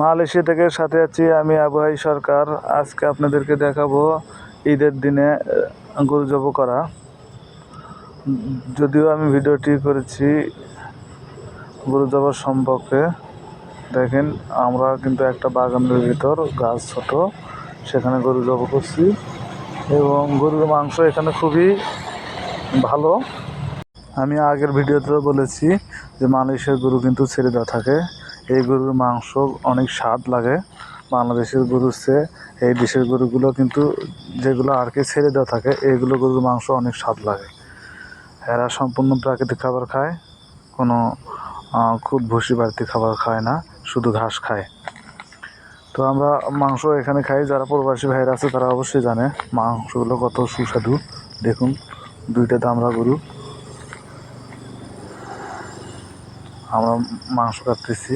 Malaysia থেকে সাথে আছি আমি আবহাই সরকার। আজকে আপনাদেরকে দেখাবো ঈদের দিনে গরু জব করা। যদিও আমি ভিডিওটি করেছি গরু জবার সম্পর্কে। দেখেন, আমরা কিন্তু একটা বাগানের ভিতর, গাছ ছোট, সেখানে গরু জব করছি। এবং গরুর মাংস এখানে খুবই ভালো। আমি আগের ভিডিওতেও বলেছি যে মালয়েশিয়ার গরু কিন্তু ছেড়ে দেওয়া থাকে। এই গরুর মাংস অনেক স্বাদ লাগে। বাংলাদেশের গরুর চেয়ে এই দেশের গরুগুলো কিন্তু যেগুলো আর কি ছেড়ে দেওয়া থাকে, এইগুলো গরুর মাংস অনেক স্বাদ লাগে। এরা সম্পূর্ণ প্রাকৃতিক খাবার খায়, কোনো খুব ভুসি বাড়তি খাবার খায় না, শুধু ঘাস খায়। তো আমরা মাংস এখানে খাই, যারা প্রবাসী ভাইরা আছে তারা অবশ্যই জানে মাংসগুলো কত সুস্বাদু। দেখুন, দুইটা দামরা গরু। আমরা মাংস কাটতেছি।